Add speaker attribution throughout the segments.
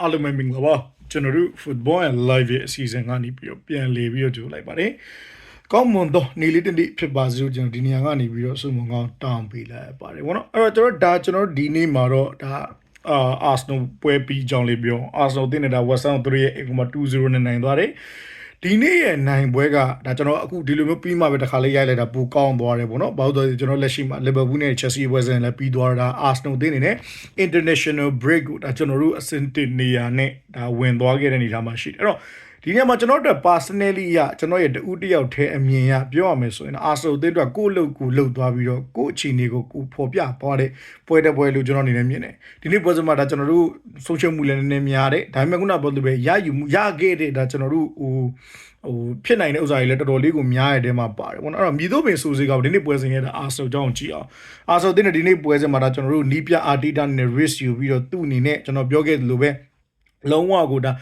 Speaker 1: အားလုံးပဲမင်္ဂလာပါကျွန်တော်တို့ football and live ရဲ့အစီအစဉ်ကနေပြီးတော့ပြန်လေပြီးတော့ကြိုလိုက်ပါတယ်ကောင်းမွန်တော့နေလေးတနေ့ဖြစ်ပါစေလို့ကျွန်တော်ဒီနေရာကနေပြီးတော့ဆုမွန်ကောင်းတောင်းပေးလိုက်ပါတယ်ဘောနော်အဲ့တော့ကျွန်တော်ဒါကျွန်တော်ဒီနေ့မှာတော့ဒါအာအာဆနယ်ပွဲပြီးကြောင်းလေးပြောအာဆနယ်တင်နေတာ West Ham သူတို့ရဲ့1.20နဲ့နိုင်သွားတယ် ဒီနေ့ရဲ့နိုင်ပွဲကဒါကျွန်တော်အခုဒီလိုမျိုးပြီးမှပဲတစ်ခါလေးရိုက်လိုက်တာပိုကောင်းသွားတယ်ပေါ့နော်ဘာလို့လဲကျွန်တော်လက်ရှိမှာ Liverpool နဲ့ Chelsea ပွဲစဉ်လည်းပြီးသွားတာ Arsenal တင်းနေနဲ့ international break ကိုဒါကျွန်တော်တို့အဆင့်တစ်နေရာနဲ့ဒါဝင်သွားခဲ့တဲ့အနေအထားမှာရှိတယ်အဲ့တော့ ဒီနေ့မှာကျွန်တော်တို့ personally ရကျွန်တော်ရဲ့တူတယောက်ထဲအမြင်ရပြောရမယ်ဆိုရင် Arsenal တင်းအတွက်ကိုယ့်လုပ်ကိုလှုပ်သွားပြီးတော့ကိုယ့်အခြေအနေကိုကိုဖော်ပြသွားတဲ့ပွဲတဲ့ပွဲလို့ကျွန်တော်အနေနဲ့မြင်တယ်ဒီနေ့ပွဲစမှာဒါကျွန်တော်တို့ social media နည်းနည်းများတယ်ဒါပေမဲ့ခုနပြောလို့ပဲရယူမှုရခဲ့တဲ့ဒါကျွန်တော်တို့ဟိုဟိုဖြစ်နိုင်တဲ့ဥစ္စာတွေလည်းတော်တော်လေးကိုများရတဲ့မှာပါတယ်ပေါ့နော်အဲ့တော့မြည်သို့ပင်ဆိုစီကဒီနေ့ပွဲစဉ်ရဲ့ဒါအာဆယ်ကြောင်းကြည့်အောင်အာဆယ်တင်းတဲ့ဒီနေ့ပွဲစဉ်မှာဒါကျွန်တော်တို့နီးပြအာတီတာနဲ့ risk ယူပြီးတော့သူ့အနေနဲ့ကျွန်တော်ပြောခဲ့သလိုပဲလုံးဝကိုဒါ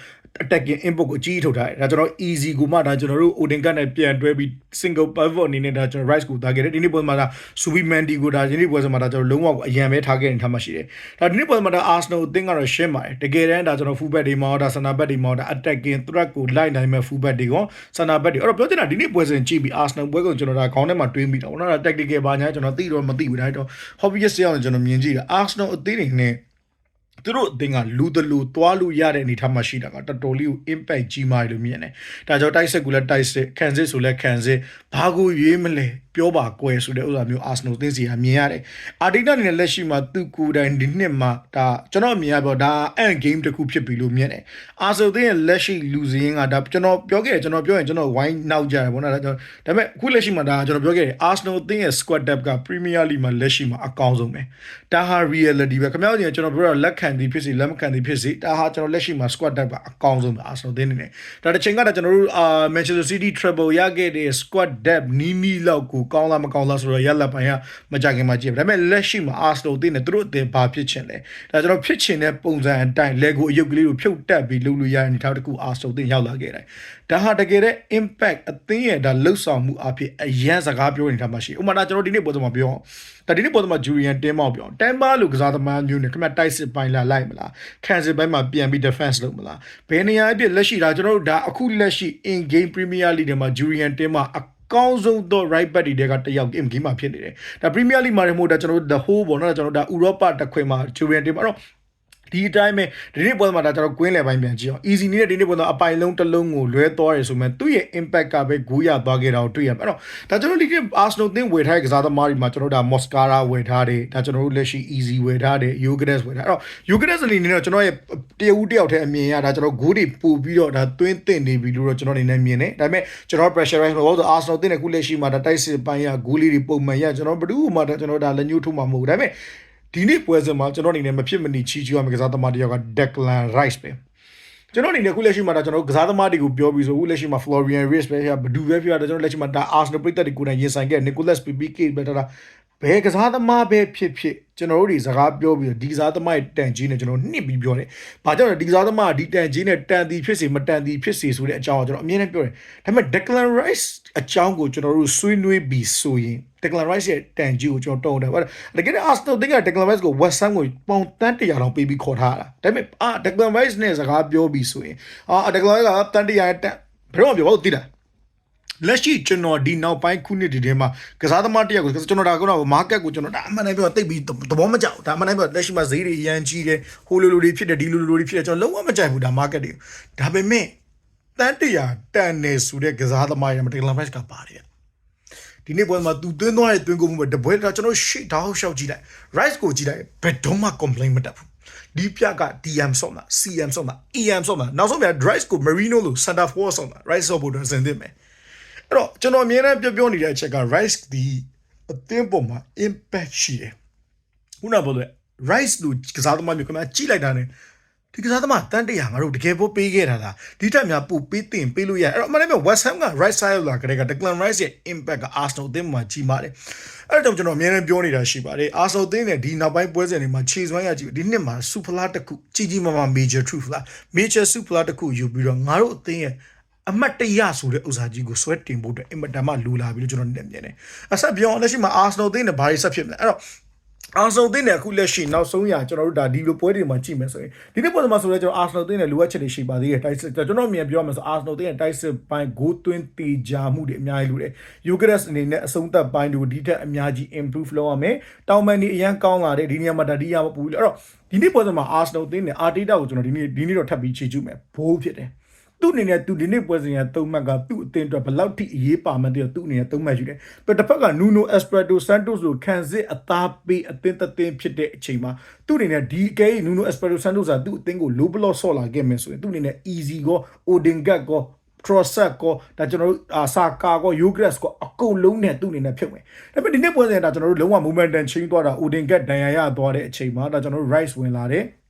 Speaker 1: attacking input ကိုကြီးထုတ်ထားတယ်ဒါကျွန်တော် easy ကိုမှဒါကျွန်တော်တို့ Odin ကနဲ့ပြန်တွဲပြီး single pivot အနေနဲ့ဒါကျွန်တော် rice ကိုထားခဲ့တယ်ဒီနေ့ပွဲမှာဒါ Subi Mandi ကိုဒါဒီနေ့ပွဲမှာဒါကျွန်တော်လုံးဝကိုအရန်ပဲထားခဲ့နေထားမှရှိတယ်ဒါဒီနေ့ပွဲမှာဒါ Arsenal အသင်းကတော့ရှင်းပါတယ်တကယ်တမ်းဒါကျွန်တော် full back တွေမှာဒါ center back တွေမှာဒါ attacking threat ကိုလိုက်နိုင်မဲ့ full back တွေက center back တွေအဲ့တော့ပြောချင်တာဒီနေ့ပွဲစဉ်ကြည့်ပြီး Arsenal ပွဲကိုကျွန်တော်ဒါခေါင်းထဲမှာတွေးမိတာပေါ့နော်ဒါ tactical ဘာညာကျွန်တော်သိတော့မသိဘူးဒါတော့ hobbyist ရောက်နေကျွန်တော်မြင်ကြည့်တာ Arsenal အသင်းတွေနဲ့ သူတို့အသင်းကလူတလူသွားလို့ရတဲ့အနေအထားမှာရှိတာကတော်တော်လေးကို impact ကြီးမားတယ်လို့မြင်တယ်။ဒါကြောင့်တိုက်စစ်ကူလည်းတိုက်စစ်ခံစစ်ဆိုလည်းခံစစ်ဘာကိုရွေးမလဲ ပြောပါကွယ်ဆိုတဲ့ဥစ္စာမျိုး Arsenal သင်းစီကမြင်ရတယ်။အာတီတာအနေနဲ့လက်ရှိမှာသူကိုယ်တိုင်ဒီနှစ်မှာဒါကျွန်တော်မြင်ရပြောဒါ end game တစ်ခုဖြစ်ပြီလို့မြင်တယ်။ Arsenal သင်းရဲ့လက်ရှိလူစင်းကဒါကျွန်တော်ပြောခဲ့ကျွန်တော်ပြောရင်ကျွန်တော်ဝိုင်းနောက်ကြတယ်ပေါ့နော်ဒါကြောင့်ဒါပေမဲ့အခုလက်ရှိမှာဒါကျွန်တော်ပြောခဲ့တယ် Arsenal သင်းရဲ့ squad depth က Premier League မှာလက်ရှိမှာအကောင်းဆုံးပဲ။ဒါဟာ reality ပဲခင်ဗျားတို့ကျွန်တော်ပြောတော့လက်ခံသည်ဖြစ်စီလက်မခံသည်ဖြစ်စီဒါဟာကျွန်တော်လက်ရှိမှာ squad depth ကအကောင်းဆုံးပဲ Arsenal သင်းနေတယ်။ဒါတစ်ချိန်ကတော့ကျွန်တော်တို့အာ Manchester City treble ရခဲ့တဲ့ squad depth နီးနီးလောက်ကိုကောင်းလားမကောင်းလားဆိုတော့ရက်လက်ပိုင်းကမကြခင်မှာကြည့်ဒါပေမဲ့လက်ရှိမှာ Arsenal သင်းနေသူတို့အသင်းဘာဖြစ်ချင်လဲဒါကျွန်တော်ဖြစ်ချင်တဲ့ပုံစံအတိုင်း Lego အယုတ်ကလေးကိုဖြုတ်တက်ပြီးလုပ်လို့ရတဲ့အနေထားတစ်ခု Arsenal သင်းရောက်လာခဲ့တယ်ဒါဟာတကယ်တဲ့ impact အသင်းရဲ့ဒါလှုပ်ဆောင်မှုအဖြစ်အရန်စကားပြောနေတာမှရှိဥပမာဒါကျွန်တော်ဒီနေ့ပေါ်တော့မပြောဒါဒီနေ့ပေါ်တော့ Julian တင်းမောက်ပြောတမ်ဘာလို့ကစားသမားမျိုးနဲ့ခင်ဗျတိုက်စစ်ပိုင်းလာလိုက်မလားခံစစ်ပိုင်းမှာပြန်ပြီး defense လုပ်မလားဘယ်နေရာအဖြစ်လက်ရှိဒါကျွန်တော်တို့ဒါအခုလက်ရှိ in game Premier League တွေမှာ Julian တင်းမောက် ကောင်းဆုံးသော right back တွေကတယောက် game game မှာဖြစ်နေတယ်ဒါ Premier League မှာလည်းမဟုတ်ဒါကျွန်တော်တို့ the whole ပေါ့နော်ကျွန်တော်တို့ဒါ Europa တစ်ခွင်မှာ Julian တင်းမောက်တော့ ဒီအတိုင်းပဲဒီနေ့ပွဲမှာဒါကျွန်တော်ကွင်းလယ်ပိုင်းပြန်ကြည့်အောင် easy နေတဲ့ဒီနေ့ပွဲတော့အပိုင်လုံးတစ်လုံးကိုလွဲသွားရဆိုမှသူ့ရဲ့ impact ကပဲဂူးရသွားခဲ့တာကိုတွေ့ရမှာအဲ့တော့ဒါကျွန်တော်ဒီနေ့ Arsenal သင်းဝယ်ထားတဲ့ကစားသမားတွေမှာကျွန်တော်ဒါ Moscara ဝယ်ထားတယ်ဒါကျွန်တော်တို့လက်ရှိ easy ဝယ်ထားတယ် Yogres ဝယ်ထားအဲ့တော့ Yogres အနေနဲ့တော့ကျွန်တော်ရဲ့တရဦးတယောက်တည်းအမြင်ရဒါကျွန်တော်ဂိုးတွေပို့ပြီးတော့ဒါသွင်းတင်နေပြီလို့တော့ကျွန်တော်အနေနဲ့မြင်တယ်ဒါပေမဲ့ကျွန်တော် pressurize လို့ဆိုတော့ Arsenal သင်းနဲ့ခုလက်ရှိမှာဒါတိုက်စစ်ပိုင်းရဂိုးလေးတွေပုံမှန်ရကျွန်တော်ဘယ်သူမှဒါကျွန်တော်ဒါလက်ညှိုးထိုးမှာမဟုတ်ဘူးဒါပေမဲ့ ဒီနေ့ပွဲစဉ်မှာကျွန်တော်အနေနဲ့မဖြစ်မနေချီးကျူးရမယ့်ကစားသမားတစ်ယောက်က Declan Rice ပဲကျွန်တော်အနေနဲ့ခုလက်ရှိမှာဒါကျွန်တော်ကစားသမားတွေကိုပြောပြီးဆိုခုလက်ရှိမှာ Florian Reis ပဲဘဒူပဲပြောတာကျွန်တော်လက်ရှိမှာဒါ Arsenal ပြည်သက်တွေကိုယ်တိုင်ရင်ဆိုင်ခဲ့ Nicolas PPK ပဲဒါ ဘယ်ကစားသမားပဲဖြစ်ဖြစ်ကျွန်တော်တို့ဒီစကားပြောပြီးတော့ဒီကစားသမားရဲ့တန်ကြီးနဲ့ကျွန်တော်နှစ်ပြီးပြောတယ်။ဘာကြောင့်လဲဒီကစားသမားဒီတန်ကြီးနဲ့တန်တီဖြစ်စေမတန်တီဖြစ်စေဆိုတဲ့အကြောင်းကိုကျွန်တော်အမြဲတမ်းပြောတယ်။ဒါပေမဲ့ Declan Rice အကြောင်းကိုကျွန်တော်တို့ဆွေးနွေးပြီးဆိုရင် Declan Rice ရဲ့တန်ကြီးကိုကျွန်တော်တုံးတယ်။တကယ်တော့ Arsenal တင်က Declan Rice ကို West Ham ကိုပေါင်တန်း100တောင်ပေးပြီးခေါ်ထားတာ။ဒါပေမဲ့အာ Declan Rice နဲ့စကားပြောပြီးဆိုရင်အာ Declan Rice ကတန်း100ရဲ့တန်ဘယ်တော့မှပြောဘူးသိလား လက်ရှိကျွန်တော်ဒီနောက်ပိုင်းခုနှစ်ဒီထဲမှာကစားသမားတယောက်ကိုကျွန်တော်ဒါကတော့ market ကိုကျွန်တော်ဒါအမှန်တမ်းပြောတိတ်ပြီးသဘောမကျဘူးဒါအမှန်တမ်းပြောလက်ရှိမှာဈေးတွေရန်ကြီးတယ်ဟိုလိုလိုတွေဖြစ်တယ်ဒီလိုလိုတွေဖြစ်တယ်ကျွန်တော်လုံးဝမကြိုက်ဘူးဒါ market တွေဒါပေမဲ့တန်တရာတန်နေဆိုတဲ့ကစားသမားတွေမှာတကယ်လား match ကပါတယ်ဒီနေ့ပွဲမှာသူသွင်းသွားတဲ့သွင်းကုန်မှုပဲတပွဲတော့ကျွန်တော်ရှေ့တောက်ရှောက်ကြည့်လိုက် rice ကိုကြည့်လိုက်ဘယ်တော့မှ complain မတက်ဘူးဒီပြက DM ဆော့မှာ CM ဆော့မှာ EM ဆော့မှာနောက်ဆုံးပြ drive ကို Marino လို့ center forward ဆော့မှာ rice ဆော့ဖို့တော့စင်သင့်မယ် အဲ့တော့ကျွန်တော်အမြဲတမ်းပြောပြောနေတဲ့အချက်က rice ဒီအသင်းပေါ်မှာ impact ရှိတယ်ခုနကပြောတဲ့ rice လို့ကစားသမားမျိုးခင်ဗျာကြည့်လိုက်တာ ਨੇ ဒီကစားသမားတန်တရာငါတို့တကယ်ပို့ပေးခဲ့တာလားဒီတက်များပို့ပေးတင်ပေးလို့ရအဲ့တော့အမှန်တကယ် West Ham က right side လာကြတဲ့က Declan Rice ရဲ့ impact က Arsenal အသင်းမှာကြီးမားတယ်အဲ့တော့ကျွန်တော်အများနဲ့ပြောနေတာရှိပါတယ် Arsenal အသင်းနဲ့ဒီနောက်ပိုင်းပွဲစဉ်တွေမှာခြေစွမ်းရကြည့်ဒီနှစ်မှာ super လားတစ်ခုကြီးကြီးမားမား major truth လား major super လားတစ်ခုယူပြီးတော့ငါတို့အသင်းရဲ့ အမတ်တရဆိုတဲ့ဥစ္စာကြီးကိုဆွဲတင်ဖို့အတွက်အင်မတန်မှလူလာပြီးတော့ကျွန်တော်နေမြင်တယ်အဆက်ပြောင်းလက်ရှိမှာ Arsenal အသင်းနဲ့ဘာတွေဆက်ဖြစ်မလဲအဲ့တော့အာဆယ်တင်းနဲ့အခုလက်ရှိနောက်ဆုံးရကျွန်တော်တို့ဒါဒီလိုပွဲတွေမှာကြည့်မယ်ဆိုရင်ဒီနေ့ပွဲတွေမှာဆိုတော့ကျွန်တော်အာဆယ်တင်းနဲ့လိုအပ်ချက်တွေရှိပါသေးတယ်တိုက်စစ်ကျွန်တော်မြင်ပြောရမယ်ဆိုအာဆယ်တင်းရဲ့တိုက်စစ်ပိုင်းဂိုးသွင်းတေချာမှုတွေအများကြီးလိုတယ်ယူကရက်စ်အနေနဲ့အဆုံးသက်ပိုင်းတွေကိုဒီထက်အများကြီး improve လုပ်ရမယ်တောင်မန်ဒီအရန်ကောင်းလာတယ်ဒီနေရာမှာဒါဒီရမပူဘူးလေအဲ့တော့ဒီနေ့ပွဲတွေမှာအာဆယ်တင်းနဲ့အာတီတာကိုကျွန်တော်ဒီနေ့ဒီနေ့တော့ထပ်ပြီးချေကျူးမယ်ဘိုးဖြစ်တယ် သူ့အနေနဲ့သူဒီနေ့ပွဲစဉ်ရသုံးမှတ်ကသူ့အသင်းအတွက်ဘယ်လောက်ထိအရေးပါမှန်းတည်းသူ့အနေနဲ့သုံးမှတ်ယူတယ်။ပြီးတစ်ဖက်က Nuno Espirito Santos လိုခံစစ်အသားပေးအသင်းသက်သင်းဖြစ်တဲ့အချိန်မှာသူ့အနေနဲ့ဒီအကဲ Nuno Espirito Santos ကသူ့အသင်းကို low block ဆော့လာခဲ့မယ်ဆိုရင်သူ့အနေနဲ့ easy ကို Odegaard ကို Trossard ကိုဒါကျွန်တော်တို့အာဆာကာကို Yogres ကိုအကုန်လုံးနဲ့သူ့အနေနဲ့ဖြစ်ဝင်။ဒါပေမဲ့ဒီနေ့ပွဲစဉ်ကဒါကျွန်တော်တို့လုံးဝ momentum change သွားတာ Odegaard ဒဏ်ရာရသွားတဲ့အချိန်မှာဒါကျွန်တော်တို့ Rice ဝင်လာတယ်။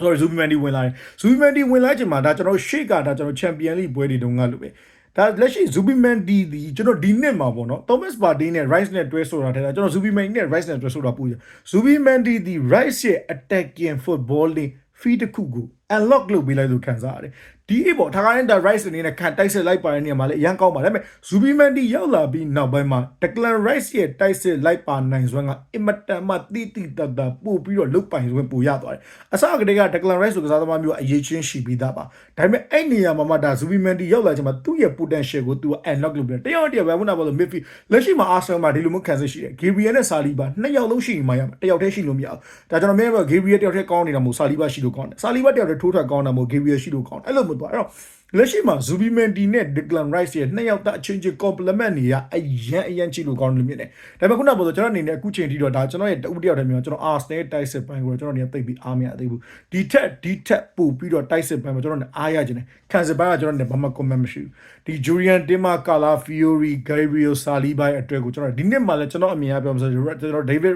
Speaker 1: ဆိုတော့ဇူဘီမန်ဒီဝင်လာတယ်ဇူဘီမန်ဒီဝင်လာချိန်မှာဒါကျွန်တော်ရှေ့ကဒါကျွန်တော်ချန်ပီယံလိပွဲတွေတုန်းကလို့ပဲဒါလက်ရှိဇူဘီမန်ဒီဒီကျွန်တော်ဒီနှစ်မှာပေါ့နော်သောမတ်ပါတီနဲ့ Rice နဲ့တွဲဆိုတာတဲ့ကျွန်တော်ဇူဘီမန်ဒီနဲ့ Rice နဲ့တွဲဆိုတာပူဇူဘီမန်ဒီဒီ Rice ရဲ့ attacking football လေး feed တစ်ခုကို unlock လုပ်ပေးလိုက်လို့ခံစားရတယ်ဒီအပေါ့ထားခိုင်းတာ Rice အနေနဲ့ခံတိုက်စစ်လိုက်ပါတဲ့နေရာမှာလည်းအရန်ကောင်းပါဒါပေမဲ့ဇူဘီမန်ဒီရောက်လာပြီးနောက်ပိုင်းမှာ Declan Rice ရဲ့တိုက်စစ်လိုက်ပါနိုင်စွမ်းကအင်မတန်မှတိတိတတ်တာပို့ပြီးတော့လုတ်ပိုင်စွမ်းပိုရသွားတယ်အစကတည်းက Declan Rice ဆိုကစားသမားမျိုးအရေးချင်းရှိပြီးသားပါဒါပေမဲ့အဲ့နေရာမှာမှဒါဇူဘီမန်ဒီရောက်လာချိန်မှာသူ့ရဲ့ potential ကိုသူက unlock လုပ်ပြီးတယောက်တယောက်ပဲဘုနာပါလို့ midfield လက်ရှိမှာ Arsenal မှာဒီလိုမျိုးခံစစ်ရှိတယ် Gabriel နဲ့ Saliba နှစ်ယောက်လုံးရှိနေမှရမှာတယောက်တည်းရှိလို့မရဘူးဒါကျွန်တော်မြင်ပြော Gabriel တယောက်တည်းကောင်းနေတာမဟုတ် Saliba ရှိလို့ကောင်းတယ် Saliba တယောက်တည်းထိုးထွက်ကောင်းတာမဟုတ် Gabriel ရှိလို့ကောင်းတယ်အဲ့လိုမျိုးသွားအဲ့တော့လက်ရှိမှာ Zubi Mendy နဲ့ Declan Rice ရဲ့နှစ်ယောက်သားအချင်းချင်း complement နေရအရန်အရန်ချီလို့ကောင်းတယ်လို့မြင်တယ်ဒါပေမဲ့ခုနကပြောဆိုကျွန်တော်အနေနဲ့အခုချိန်ထိတော့ဒါကျွန်တော်ရဲ့တဦးတယောက်တည်းမျိုးကျွန်တော် Arsenal တိုက်စစ်ပိုင်းကိုကျွန်တော်အနေနဲ့သိပြီးအားမရသေးဘူးဒီထက်ဒီထက်ပို့ပြီးတော့တိုက်စစ်ပိုင်းမှာကျွန်တော်နဲ့အားရခြင်းတယ်ခံစစ်ပိုင်းကကျွန်တော်နဲ့ဘာမှ comment မရှိဘူးဒီ Julian Timber Cala Fiori Gabriel Saliba ရဲ့အတွက်ကိုကျွန်တော်ဒီနှစ်မှလည်းကျွန်တော်အမြင်အရပြောမှဆိုကျွန်တော် David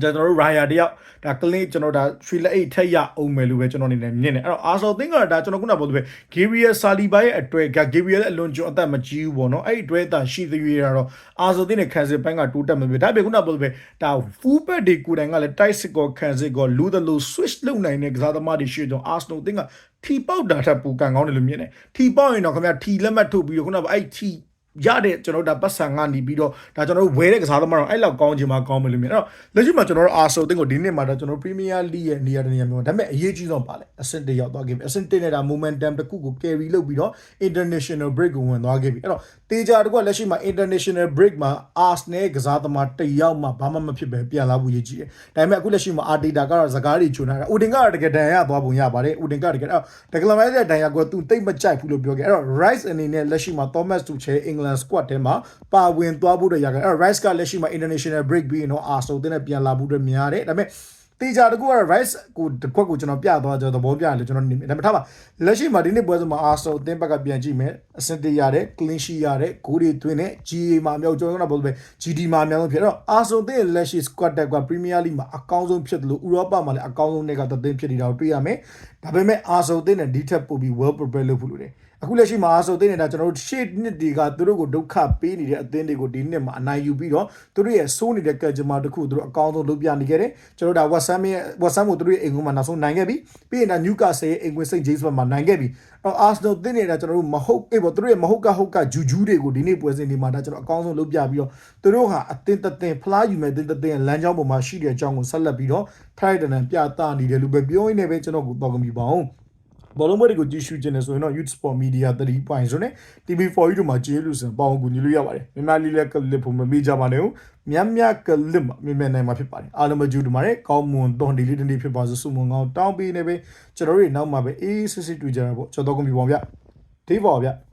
Speaker 1: ကျွန်တော်တို့ Raya တယောက်ဒါ clean ကျွန်တော်ဒါ free လက်8ထက်ရအောင်မယ်လို့ပဲကျွန်တော်အနေနဲ့မြင်တယ်အဲ့တော့ Arsenal သင်းကဒါကျွန်တော်ခုနပြောသလိုပဲ Gabriel Saliba ရဲ့အတွဲက Gabriel ရဲ့အလွန်ကျွံအသက်မကြီးဘူးပေါ့နော်အဲ့ဒီအတွဲသာရှိသေးရတော့ Arsenal သင်းနဲ့ခံစစ်ပိုင်းကတိုးတက်မှာပဲဒါပေမဲ့ခုနပြောသလိုပဲဒါ full back တွေကိုယ်တိုင်ကလည်း tight စစ်ကောခံစစ်ကောလူသလို switch လုပ်နိုင်တဲ့ကစားသမားတွေရှိတော့ Arsenal သင်းကထီပေါက်တာထက်ပူကန်ကောင်းတယ်လို့မြင်တယ်ထီပေါက်ရင်တော့ခင်ဗျာထီလက်မှတ်ထုတ်ပြီးတော့ခုနကအဲ့ထီ ရတဲ့ကျွန်တော်တို့ဒါပတ်စံကနေပြီးတော့ဒါကျွန်တော်တို့ဝယ်တဲ့ကစားသမားတော့အဲ့လောက်ကောင်းချင်မှကောင်းမယ်လို့မြင်အဲ့တော့လက်ရှိမှာကျွန်တော်တို့အာဆိုတင်းကိုဒီနှစ်မှာတော့ကျွန်တော်တို့ Premier League ရဲ့နေရာတနေရာမျိုးဒါပေမဲ့အရေးကြီးဆုံးပါလေအဆင့်တစ်ရောက်သွားခဲ့ပြီအဆင့်တစ်နဲ့ဒါ momentum တစ်ခုကို carry လုပ်ပြီးတော့ international break ကိုဝင်သွားခဲ့ပြီအဲ့တော့တေချာတကွလက်ရှိမှာ international break မှာ Arsenal ကစားသမားတစ်ယောက်မှဘာမှမဖြစ်ပဲပြန်လာဖို့ရည်ကြီးတယ်ဒါပေမဲ့အခုလက်ရှိမှာ Arteta ကတော့စကားတွေချွန်ထားတာ Odin ကတော့တကယ်ဒဏ်ရသွားပုံရပါတယ် Odin ကတကယ်အဲ့တော့ Declan Rice ရဲ့ဒဏ်ရကိုသူတိတ်မကြိုက်ဘူးလို့ပြောခဲ့အဲ့တော့ Rice အနေနဲ့လက်ရှိမှာ Thomas Tuchel England squad ထဲမှာပါဝင်သွားဖို့တော့ရခဲ့အဲ့တော့ Rice ကလက်ရှိမှာ international break ပြီးရင်တော့ Arsenal တင်းနဲ့ပြန်လာဖို့အတွက်များတယ်ဒါပေမဲ့တေချာတကူကတော့ rice ကိုတစ်ခွက်ကိုကျွန်တော်ပြသွားကြသဘောပြတယ်ကျွန်တော်နေဒါပေမဲ့ထားပါလက်ရှိမှာဒီနေ့ပွဲစဉ်မှာ Arsenal အသင်းဘက်ကပြန်ကြည့်မယ်အဆင့်တရတဲ့ clean sheet ရတဲ့ဂိုးတွေသွင်းတဲ့ GA မှာအမြောက်ကျော်ကတော့ဘယ်လိုပဲ GD မှာအများဆုံးဖြစ်တော့ Arsenal အသင်းရဲ့လက်ရှိ squad တက်က Premier League မှာအကောင်းဆုံးဖြစ်တယ်လို့ဥရောပမှာလည်းအကောင်းဆုံးတွေကတသင်းဖြစ်နေတာကိုတွေ့ရမယ်ဒါပေမဲ့ Arsenal အသင်းနဲ့ဒီထက်ပိုပြီး well prepared လုပ်ဖို့လိုတယ် အခုလက်ရှိမှာဆိုသိနေတာကျွန်တော်တို့ရှေ့နှစ်တွေကသူတို့ကိုဒုက္ခပေးနေတဲ့အသင်းတွေကိုဒီနှစ်မှာအနိုင်ယူပြီးတော့သူတို့ရဲ့စိုးနေတဲ့ကကြမ္မာတစ်ခုသူတို့အကောင်းဆုံးလုပ်ပြနေခဲ့တယ်ကျွန်တော်တို့ဒါ WhatsApp ရဲ့ WhatsApp ကိုသူတို့ရဲ့အိမ်ကွင်းမှာနောက်ဆုံးနိုင်ခဲ့ပြီပြီးရင်ဒါ Newcastle ရဲ့အိမ်ကွင်း St James မှာနိုင်ခဲ့ပြီအော် Arsenal သိနေတာကျွန်တော်တို့မဟုတ်အေးပေါ့သူတို့ရဲ့မဟုတ်ကဟုတ်ကဂျူဂျူးတွေကိုဒီနေ့ပွဲစဉ်ဒီမှာဒါကျွန်တော်အကောင်းဆုံးလုပ်ပြပြီးတော့သူတို့ဟာအသင်းတစ်သင်းဖလားယူမဲ့အသင်းတစ်သင်းလမ်းကြောင်းပေါ်မှာရှိတဲ့အကြောင်းကိုဆက်လက်ပြီးတော့ထိုက်တန်တန်ပြသနေတယ်လို့ပဲပြောရင်းနဲ့ပဲကျွန်တော်ကိုတော့ကမီပါအောင် ဘောလုံးပွဲတွေကိုကြည့်ရှုခြင်းနဲ့ဆိုရင်တော့ Youth Sport Media 3.0နဲ့ TV4 တို့မှာကျေးလူစံပေါင်းကူညီလို့ရပါတယ်။မြန်မာလီလက်ကလစ်ဖို့မမေ့ကြပါနဲ့။မြတ်မြတ်ကလစ်မှာမြင်မြင်နိုင်မှာဖြစ်ပါတယ်။အားလုံးမကြည့်တူပါတယ်။ကောင်းမွန်တော်ဒီလေးတနေ့ဖြစ်ပါစို့ဆုမွန်ကောင်းတောင်းပေးနေပဲကျွန်တော်တို့နောက်မှာပဲအေးစစ်စစ်တွေ့ကြတာပေါ့။ကျွန်တော်တို့ကမြင်ပါဗျ။ဒေးပါဗျ။